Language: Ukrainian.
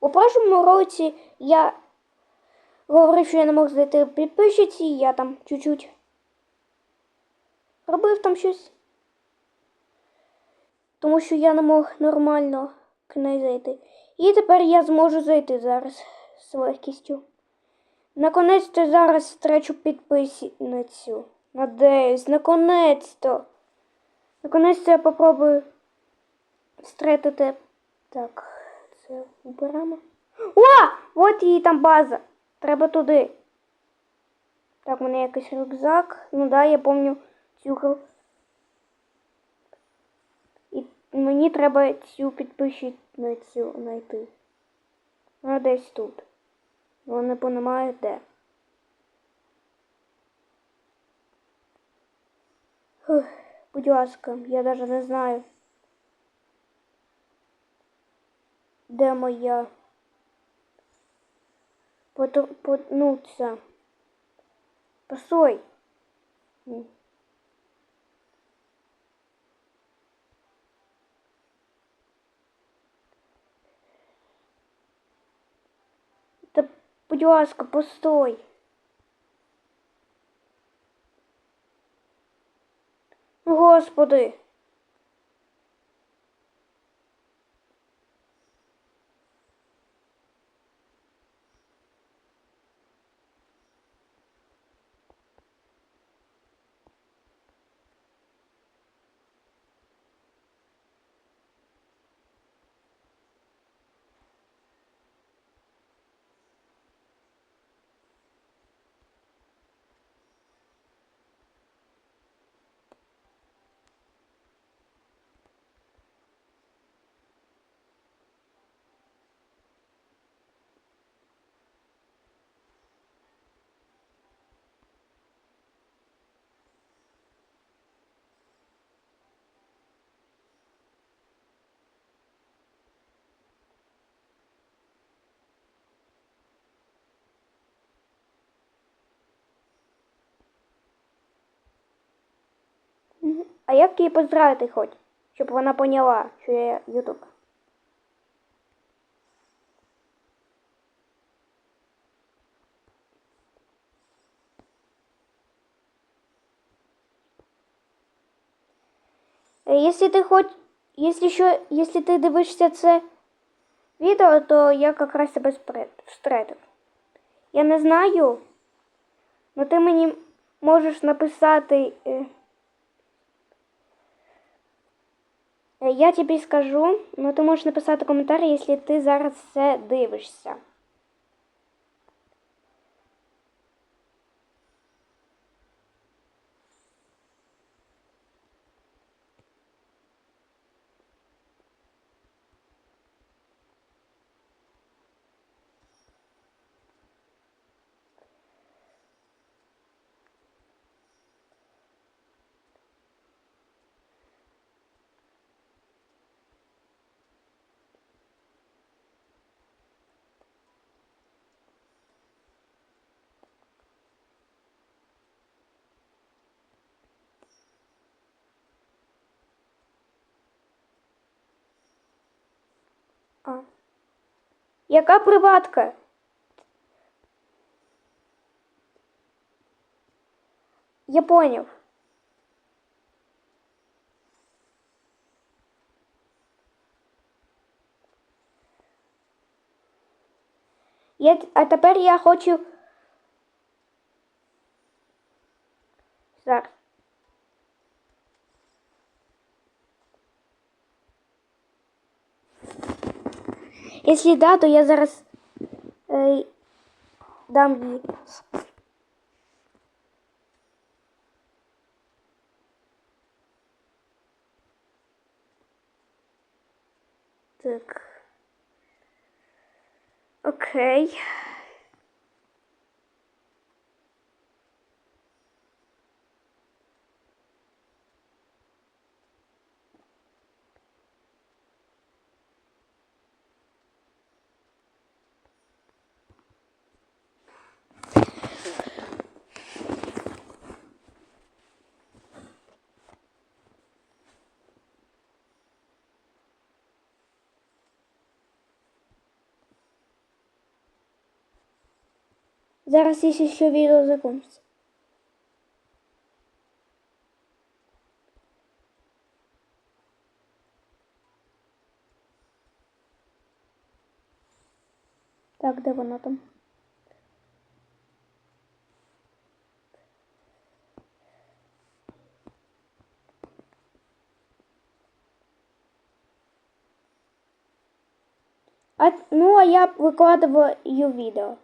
У першому році я говорив, що я не мог знайти підписчиці, і я там чуть-чуть робив там щось. Тому що я не мог нормально к неї зайти. І тепер я зможу зайти зараз з легкістю. Наконець-то зараз втрачу підписницю. Надеюсь, наконець-то. Наконець-то я попробую встретити. Так, це уберемо. О! От її там база. Треба туди. Так, у мене якийсь рюкзак. Ну да, я пам'ятаю цю. І мені треба цю підписчицю знайти. Вона десь тут. Вона не де. Фух, будь ласка, я навіть не знаю. Де моя? Потр... По... Ну, це. Постой. Та, будь ласка, постой. Господи. А як її поздравити хоч? Щоб вона поняла, що я Ютуб. Е, Якщо ти хоч, якщо що, якщо ти дивишся це відео, то я якраз тебе встретив. Я не знаю, але ти мені можеш написати. Я тобі скажу, ну ти можеш написати коментар, якщо ти зараз це дивишся. А. Яка приватка? Я поняв. Я, а тепер я хочу. Якщо да, то я зараз е, дам їй. Так. Окей. Зараз якщо що відео закончиться. Так, де вона там? А, ну, а я викладаю відео.